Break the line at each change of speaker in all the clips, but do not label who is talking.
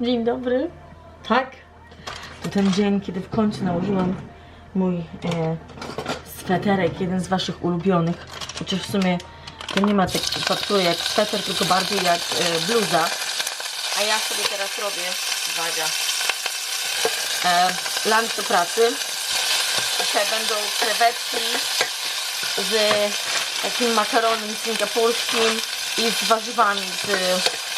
Dzień dobry. Tak? To ten dzień, kiedy w końcu nałożyłam mój e, sweterek, jeden z waszych ulubionych. Chociaż w sumie to nie ma tak faktury jak sweter, tylko bardziej jak e, bluza. A ja sobie teraz robię, uwaga, e, lunch do pracy. Dzisiaj będą krewetki z takim makaronem singapurskim i z warzywami, z,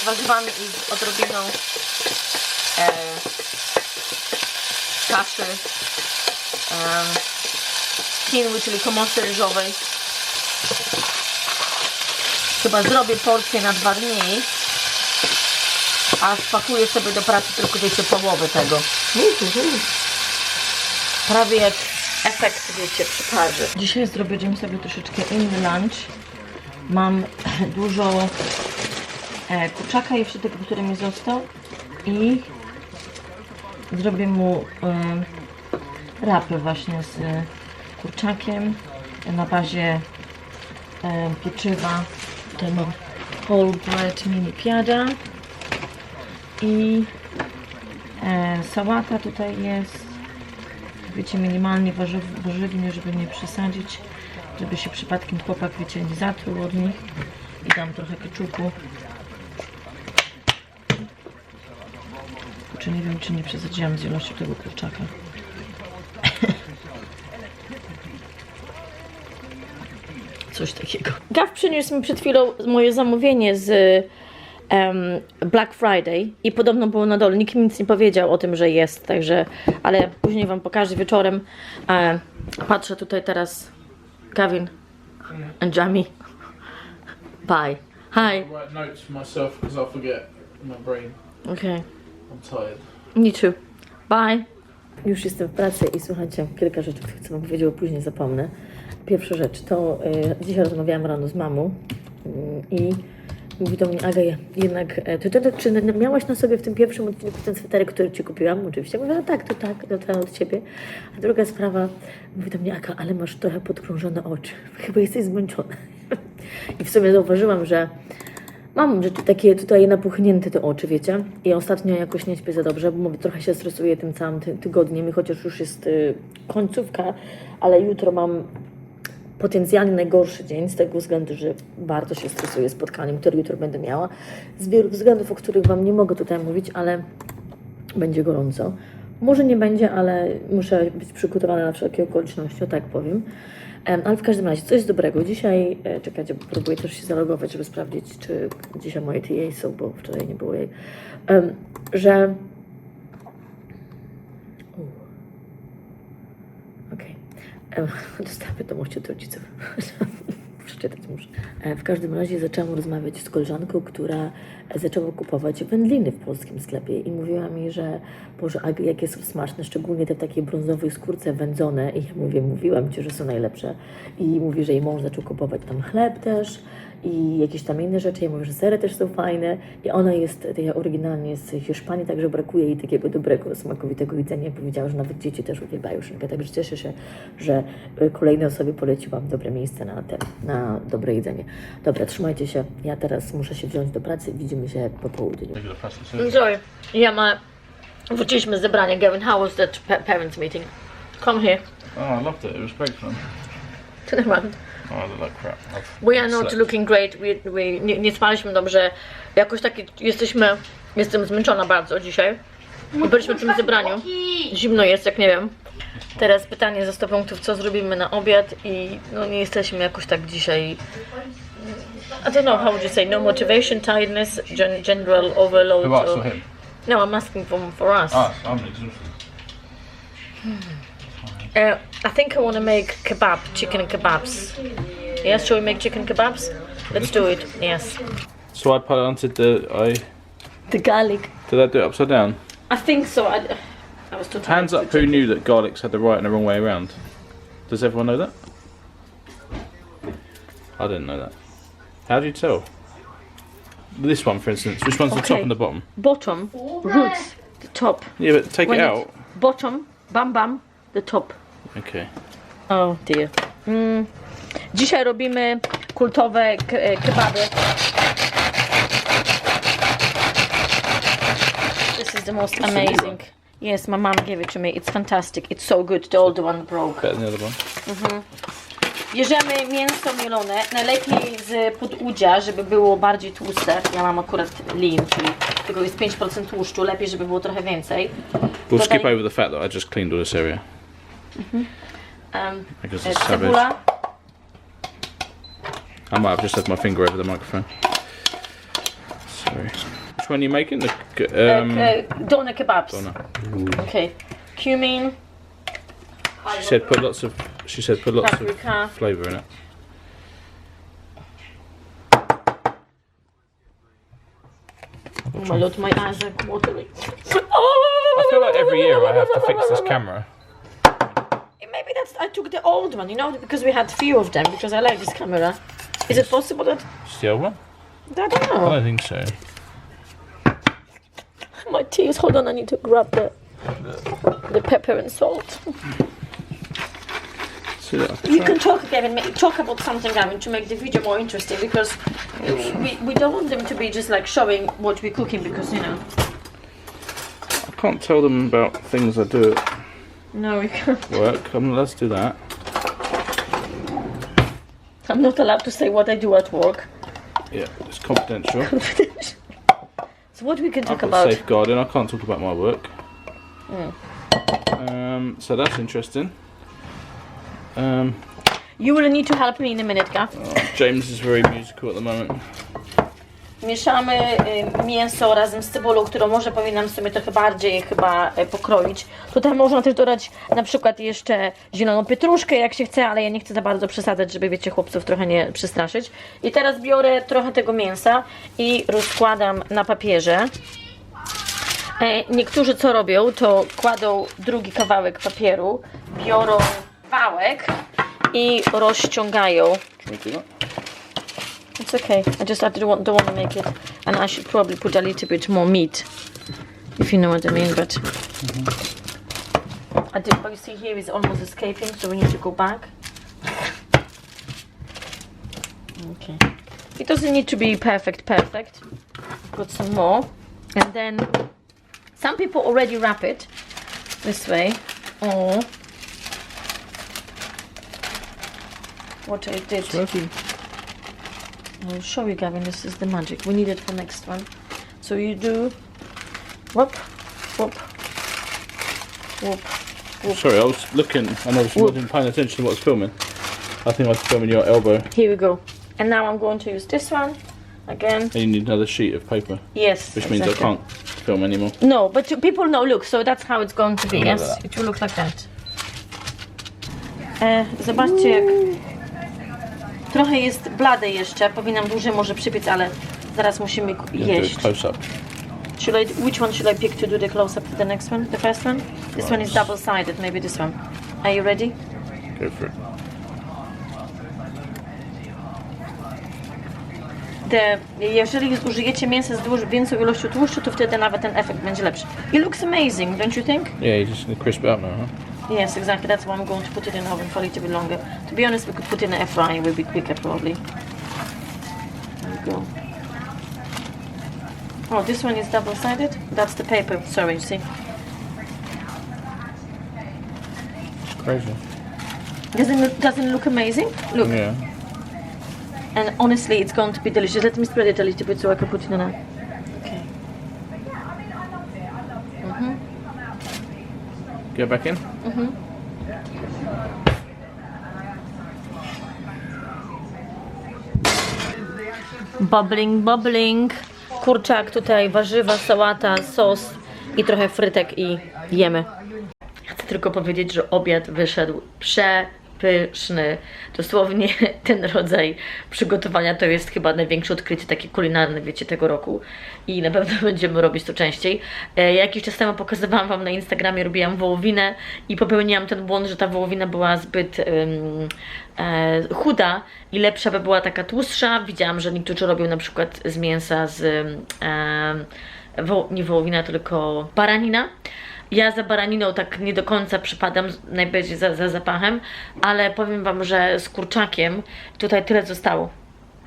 z warzywami i z odrobiną e, kaszy e, czyli komosy ryżowej. Chyba zrobię porcję na dwa dni, a spakuję sobie do pracy tylko wiecie połowę tego. Prawie jak efekt, wiecie, przy parze. Dzisiaj zrobię sobie troszeczkę inny lunch. Mam dużo kurczaka jeszcze tego, który mi został i zrobię mu e, rapy właśnie z e, kurczakiem na bazie e, pieczywa. Mam whole bread mini piada i e, sałata tutaj jest wiecie, minimalnie warzyw, warzywnie, żeby nie przesadzić, żeby się przypadkiem chłopak, wiecie, nie zatruł od nich. I dam trochę keczupu. Czy nie wiem, czy nie przesadziłam z ilością tego kurczaka. Coś takiego. Gav przyniósł mi przed chwilą moje zamówienie z em, Black Friday i podobno było na dole. Nikt mi nic nie powiedział o tym, że jest, także, ale później Wam pokażę wieczorem. E, patrzę tutaj teraz Gavin and Jamie. Bye. Hi.
write notes myself because I forget my brain.
Okay.
I'm tired.
Me too. Bye. Już jestem w pracy i słuchajcie, kilka rzeczy, które chcę Wam powiedzieć, bo później zapomnę. Pierwsza rzecz to y, dzisiaj rozmawiałam rano z mamą y, i mówi do mnie, Aga, ja jednak, to, to, to, czy miałaś na sobie w tym pierwszym odcinku ten sweterek, który Ci kupiłam? Oczywiście. Mówię, no tak, to tak, to ten od Ciebie. A druga sprawa, mówi do mnie, Aga, ale masz trochę podkrążone oczy. Chyba jesteś zmęczona. I w sumie zauważyłam, że Mam rzeczy takie tutaj napuchnięte te oczy, wiecie? I ostatnio jakoś nie śpię za dobrze, bo mówię, trochę się stresuję tym całym ty tygodniem, i chociaż już jest y, końcówka, ale jutro mam potencjalnie najgorszy dzień z tego względu, że bardzo się stresuję spotkaniem, które jutro będę miała. Z wielu względów, o których Wam nie mogę tutaj mówić, ale będzie gorąco. Może nie będzie, ale muszę być przygotowana na wszelkie okoliczności, o tak powiem. Ale w każdym razie, coś dobrego. Dzisiaj, e, czekajcie, próbuję też się zalogować, żeby sprawdzić, czy dzisiaj moje TA są, bo wczoraj nie było jej. Że. Okej. Em, Dostałam wiadomość od rodziców. Przeczytać muszę. E, W każdym razie zaczęłam rozmawiać z koleżanką, która zaczęła kupować wędliny w polskim sklepie i mówiła mi, że Boże, jakie są smaczne, szczególnie te takie brązowej skórce wędzone. I ja mówię, mówiłam Ci, że są najlepsze. I mówi, że jej mąż zaczął kupować tam chleb też i jakieś tam inne rzeczy, ja mówię, że sery też są fajne i ona jest ja oryginalnie z Hiszpanii, także brakuje jej takiego dobrego, smakowitego jedzenia. Powiedziała, że nawet dzieci też uwielbiają szynkę, także cieszę się, że y, kolejnej osobie poleciłam dobre miejsce na, te, na dobre jedzenie. Dobra, trzymajcie się, ja teraz muszę się wziąć do pracy, widzimy się po południu. Sorry, ja ma... Wróciliśmy z zebrania, Gavin, how was that pa- parents meeting? Come here.
Oh, I loved it. It was great fun. Crap. I've
We are not looking great, we, we, nie, nie spaliśmy dobrze. Jakoś taki jesteśmy, jestem zmęczona bardzo dzisiaj. I byliśmy przy tym zebraniu. Zimno jest, jak nie wiem. Teraz pytanie ze 100 punktów, co zrobimy na obiad i no nie jesteśmy jakoś tak dzisiaj... I don't know how would you say, no motivation, tiredness, gen, general overload.
Who asked
or-
for him?
No, I'm asking for, for us.
Ah, I'm.
Uh, I think I want to make kebab, chicken kebabs. Yes, shall we make chicken kebabs? Let's do it. Yes.
So I put it onto the. I
The garlic.
did I do it upside down?
I think so. I, I was too tired
Hands
to
up who
check.
knew that garlics had the right and the wrong way around. Does everyone know that? I didn't know that. How do you tell? This one, for instance, which one's the top and the bottom?
Bottom, roots, the top.
Yeah, but take
When
it out.
Bottom, bam bam, the top.
Okay.
Oh dear. Mm. Dzisiaj robimy kultowe e, kebaby. is the most amazing. Yes, my mom gave it to me. It's fantastic. It's so good. The old one broke.
Better than the other one.
Bierzemy mięso mielone, najlepiej z podudzia, żeby było bardziej tłuste. Ja mam akurat lean, czyli tylko jest 5% tłuszczu, lepiej, żeby było trochę więcej.
We'll
Dodaj-
skip over the fact that I just cleaned all this area
Um,
because
e,
it's savage.
cebula,
I might have just had my finger over the microphone. Sorry. Which one are you making? The
e,
um,
e, doner kebabs.
doner.
Okay. Cumin,
She said put lots of. She said put lots
paprika.
of flavour in it.
Oh my lord, my eyes are watering.
I feel like every year I have to fix this camera.
Maybe that's I took the old one, you know, because we had few of them. Because I like this camera. Is it possible that
It's the old one.
I don't
I
know?
don't think so.
My tears. Hold on, I need to grab the the pepper and salt.
So
You can talk, Gavin. Talk about something, Gavin, to make the video more interesting because we, we don't want them to be just like showing what we're cooking because you know.
I can't tell them about things I do at
No, we can't.
work. Um, let's do that.
I'm not allowed to say what I do at work.
Yeah, it's confidential. Confidential.
So what we can
I've
talk
got
about?
safeguarding. I can't talk about my work. Um, so that's interesting. Um,
You will need to help me in a minute, Gav.
James is very musical at the moment.
Mieszamy y, mięso razem z cebulą, którą może powinnam sobie trochę bardziej chyba y, pokroić. Tutaj można też dodać na przykład jeszcze zieloną pietruszkę, jak się chce, ale ja nie chcę za bardzo przesadzać, żeby wiecie, chłopców trochę nie przestraszyć. I teraz biorę trochę tego mięsa i rozkładam na papierze. E, Niektórzy co robią, to kładą drugi kawałek papieru, biorą wałek i rozciągają? It's okay. I just I don't want, don't want to make it, and I should probably put a little bit more meat, if you know what I mean. But I did. But you see, here is almost escaping, so we need to go back. Okay. It doesn't need to be perfect. Perfect. Put some more, and then some people already wrap it this way, or what I did.
Where's he?
I'll show you, Gavin. This is the magic. We need it for next one. So you do whoop, whoop, whoop, whoop.
Sorry, I was looking and I was
Whoop.
wasn't paying attention to what I was filming. I think I was filming your elbow.
Here we go. And now I'm going to use this one again.
And you need another sheet of paper,
Yes.
which means I can't film anymore.
No, but people know. Look, so that's how it's going to be. Yes, it will look like that. E, zobaczcie, jak trochę jest blade jeszcze. Powinnam dłużej może przypiec, ale zaraz musimy jeść.
close up.
Should I? Which one should I pick to do the close up? The next one, the first one. This one is double sided. Maybe this one. Are you ready?
Go for it.
The, jeżeli użyjecie mięsa z większą ilością tłuszczu, to wtedy nawet ten efekt będzie lepszy. It looks amazing, don't you think?
Yeah, you just crisp it up now, huh?
Yes, exactly. That's why I'm going to put it in the oven for a little bit longer. To be honest, we could put it in the air fryer. It would be quicker probably. There you go. Oh, this one is double sided. That's the paper. Sorry, see.
It's crazy.
Doesn't look, doesn't look amazing? Look.
Yeah.
And honestly, it's going to be delicious. Let me spread it a little bit so I can put it in a. Okay. Mhm.
Go back in.
Bubbling, bubbling. Kurczak tutaj, warzywa, sałata, sos i trochę frytek i jemy. Chcę tylko powiedzieć, że obiad wyszedł przepyszny. Dosłownie ten rodzaj przygotowania to jest chyba największe odkrycie takie kulinarne, wiecie, tego roku. I na pewno będziemy robić to częściej. E, jakiś czas temu pokazywałam Wam na Instagramie, robiłam wołowinę i popełniłam ten błąd, że ta wołowina była zbyt e, chuda i lepsza by była taka tłustsza. Widziałam, że niektórzy robią na przykład z mięsa z em, wo, nie wołowina, tylko baranina. Ja za baraniną tak nie do końca przypadam, najbardziej za, za zapachem, ale powiem Wam, że z kurczakiem tutaj tyle zostało.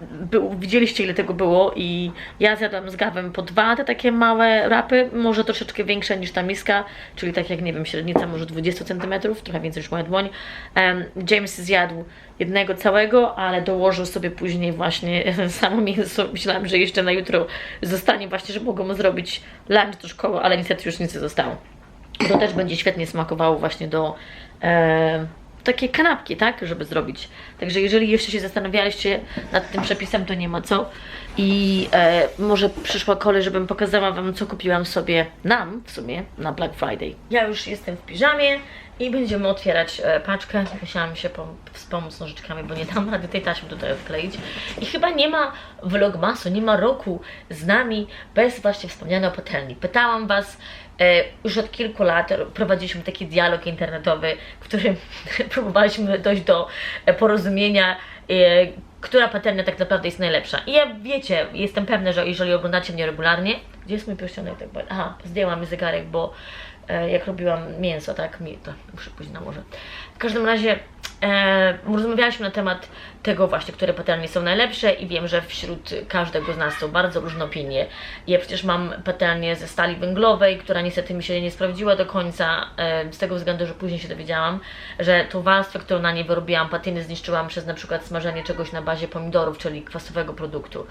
był, widzieliście ile tego było i ja zjadłam z gawem po dwa te takie małe rapy, może troszeczkę większe niż ta miska, czyli tak jak nie wiem, średnica może 20 cm, trochę więcej niż moja dłoń. Em, James zjadł jednego całego, ale dołożył sobie później właśnie samo mięso. Myślałam, że jeszcze na jutro zostanie właśnie, że mogą zrobić lunch do szkoły, ale niestety już nic nie zostało. To też będzie świetnie smakowało właśnie do e, takiej kanapki, tak? Żeby zrobić. Także jeżeli jeszcze się zastanawialiście nad tym przepisem, to nie ma co. I e, może przyszła kolej, żebym pokazała Wam, co kupiłam sobie, nam w sumie, na Black Friday. Ja już jestem w piżamie i będziemy otwierać e, paczkę. Musiałam się pom- wspomóc nożyczkami, bo nie dam rady tej taśmy tutaj odkleić. I chyba nie ma vlogmasu, nie ma roku z nami bez właśnie wspomnianej patelni. Pytałam Was e, już od kilku lat, prowadziliśmy taki dialog internetowy, w którym próbowaliśmy dojść do e, porozumienia, która patelnia tak naprawdę jest najlepsza. I ja wiecie, jestem pewna, że jeżeli oglądacie mnie regularnie, gdzie jest mój pierścionek? Tak, aha, zdjęłam zegarek, bo jak robiłam mięso, tak, mi, to muszę pójść na morze. W każdym razie e, rozmawialiśmy na temat tego właśnie, które patelnie są najlepsze i wiem, że wśród każdego z nas są bardzo różne opinie. Ja przecież mam patelnię ze stali węglowej, która niestety mi się nie sprawdziła do końca, e, z tego względu, że później się dowiedziałam, że tą warstwę, którą na niej wyrobiłam, patyny zniszczyłam przez na przykład smażenie czegoś na bazie pomidorów, czyli kwasowego produktu.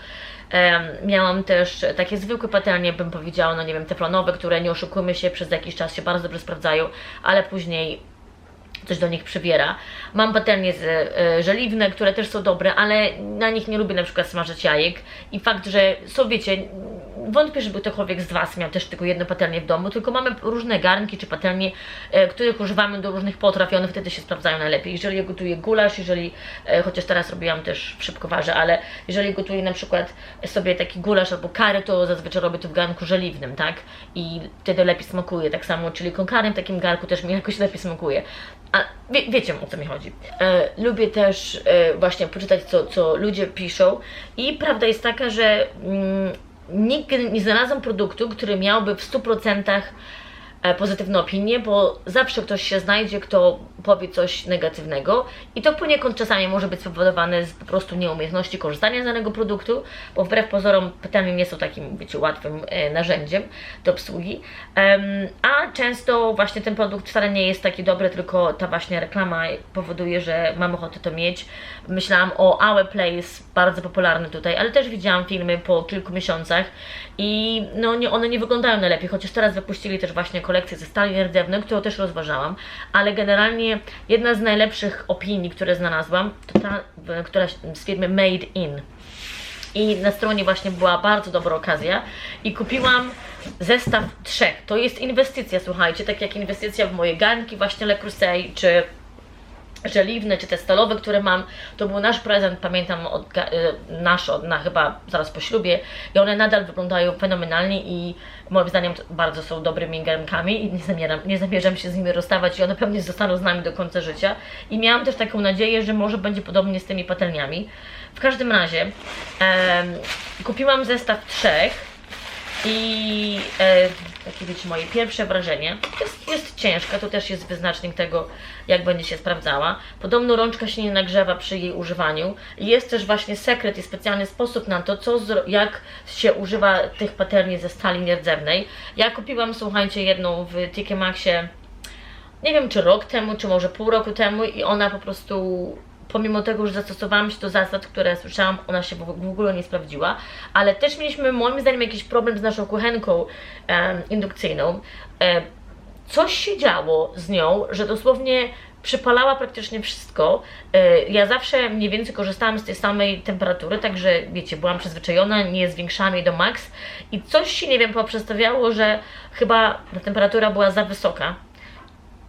Em, miałam też takie zwykłe patelnie, bym powiedziała, no nie wiem, teflonowe, które nie oszukujmy się, przez jakiś czas się bardzo dobrze sprawdzają, ale później coś do nich przybiera. Mam patelnie z, e, żeliwne, które też są dobre, ale na nich nie lubię na przykład smażyć jajek. I fakt, że są, wiecie, wątpię, żeby ktokolwiek z Was miał też tylko jedną patelnię w domu, tylko mamy różne garnki czy patelnie, e, których używamy do różnych potraw i one wtedy się sprawdzają najlepiej. Jeżeli gotuję gulasz, jeżeli, e, chociaż teraz robiłam też w szybkowarze, ale jeżeli gotuję na przykład sobie taki gulasz albo kary, to zazwyczaj robię to w garnku żeliwnym, tak? I wtedy lepiej smakuje. Tak samo, czyli konkarem w takim garnku też mi jakoś lepiej smakuje. A wie, wiecie o co mi chodzi. E, lubię też e, właśnie poczytać, co, co ludzie piszą, i prawda jest taka, że mm, nigdy nie znalazłam produktu, który miałby w 100% e, pozytywne opinie, bo zawsze ktoś się znajdzie, kto powie coś negatywnego i to poniekąd czasami może być spowodowane z po prostu nieumiejętności korzystania z danego produktu, bo wbrew pozorom pytania nie są takim, wiecie, łatwym e, narzędziem do obsługi, a często właśnie ten produkt wcale nie jest taki dobry, tylko ta właśnie reklama powoduje, że mam ochotę to mieć. Myślałam o Our Place, bardzo popularny tutaj, ale też widziałam filmy po kilku miesiącach i no nie, one nie wyglądają najlepiej, chociaż teraz wypuścili też właśnie kolekcję ze stali nierdzewnej, którą też rozważałam, ale generalnie jedna z najlepszych opinii, które znalazłam, to ta, która z firmy Made In. I na stronie właśnie była bardzo dobra okazja i kupiłam zestaw trzech. To jest inwestycja, słuchajcie, tak jak inwestycja w moje garnki, właśnie Le Creuset, czy żeliwne, czy te stalowe, które mam, to był nasz prezent, pamiętam, od, y, nasz, od, na chyba zaraz po ślubie. I one nadal wyglądają fenomenalnie i moim zdaniem bardzo są dobrymi garnkami i nie zamieram, nie zamierzam się z nimi rozstawać i one pewnie zostaną z nami do końca życia. I miałam też taką nadzieję, że może będzie podobnie z tymi patelniami. W każdym razie kupiłam zestaw trzech i e, takie wiecie moje pierwsze wrażenie. Jest, jest ciężka, to też jest wyznacznik tego, jak będzie się sprawdzała. Podobno rączka się nie nagrzewa przy jej używaniu. Jest też właśnie sekret i specjalny sposób na to, co jak się używa tych patelni ze stali nierdzewnej. Ja kupiłam, słuchajcie, jedną w TK Maxie nie wiem czy rok temu, czy może pół roku temu i ona po prostu pomimo tego, że zastosowałam się do zasad, które słyszałam, ona się w ogóle nie sprawdziła, ale też mieliśmy moim zdaniem jakiś problem z naszą kuchenką em, indukcyjną. E, coś się działo z nią, że dosłownie przypalała praktycznie wszystko. E, Ja zawsze mniej więcej korzystałam z tej samej temperatury, także wiecie, byłam przyzwyczajona, nie zwiększałam jej do max i coś się, nie wiem, poprzestawiało, że chyba ta temperatura była za wysoka.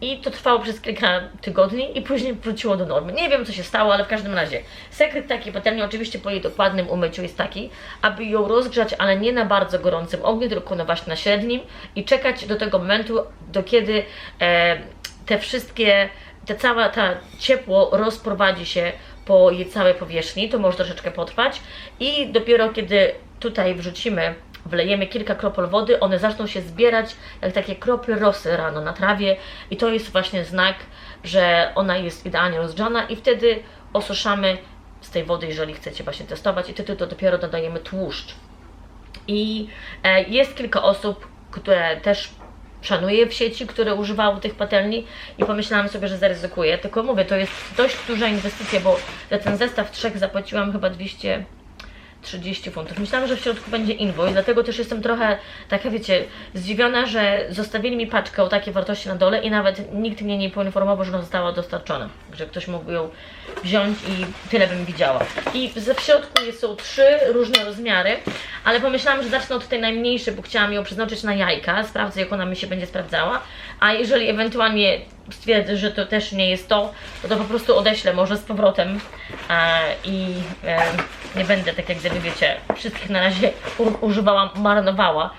I to trwało przez kilka tygodni i później wróciło do normy. Nie wiem co się stało, ale w każdym razie sekret takiej patelni oczywiście po jej dokładnym umyciu jest taki, aby ją rozgrzać, ale nie na bardzo gorącym ogniu, tylko na właśnie na średnim i czekać do tego momentu, do kiedy e, te wszystkie, te cała ta ciepło rozprowadzi się po jej całej powierzchni, to może troszeczkę potrwać i dopiero kiedy tutaj wrzucimy wlejemy kilka kropel wody, one zaczną się zbierać jak takie krople rosy rano na trawie i to jest właśnie znak, że ona jest idealnie rozgrzana i wtedy osuszamy z tej wody, jeżeli chcecie właśnie testować i wtedy to dopiero dodajemy tłuszcz. I e, jest kilka osób, które też szanuję w sieci, które używały tych patelni i pomyślałam sobie, że zaryzykuję. Tylko mówię, to jest dość duża inwestycja, bo za ten zestaw trzech zapłaciłam chyba 200 30 funtów. Myślałam, że w środku będzie invoice, dlatego też jestem trochę taka, wiecie, zdziwiona, że zostawili mi paczkę o takiej wartości na dole i nawet nikt mnie nie poinformował, że ona została dostarczona, że ktoś mógł ją wziąć i tyle bym widziała. I w środku są trzy różne rozmiary, ale pomyślałam, że zacznę od tej najmniejszej, bo chciałam ją przeznaczyć na jajka, sprawdzę jak ona mi się będzie sprawdzała, a jeżeli ewentualnie stwierdzę, że to też nie jest to, to, to po prostu odeślę może z powrotem e, i e, nie będę tak jak gdyby wiecie, wszystkich na razie u, używałam, marnowała,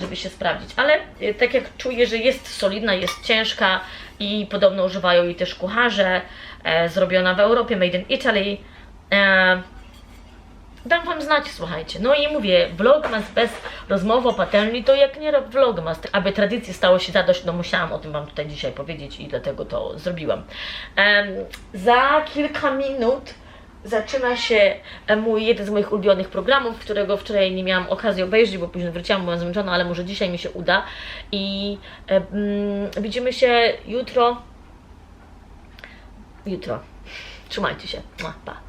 żeby się sprawdzić. Ale e, tak jak czuję, że jest solidna, jest ciężka i podobno używają jej też kucharze, e, zrobiona w Europie, made in Italy. E, Dam wam znać, słuchajcie. No i mówię, vlogmas bez rozmowy o patelni to jak nie vlogmas. Aby tradycji stało się zadość, no musiałam o tym wam tutaj dzisiaj powiedzieć i dlatego to zrobiłam. Em, za kilka minut zaczyna się mój jeden z moich ulubionych programów, którego wczoraj nie miałam okazji obejrzeć, bo później wróciłam, byłam zmęczona, ale może dzisiaj mi się uda. I mm, widzimy się jutro. Jutro. Trzymajcie się. Pa.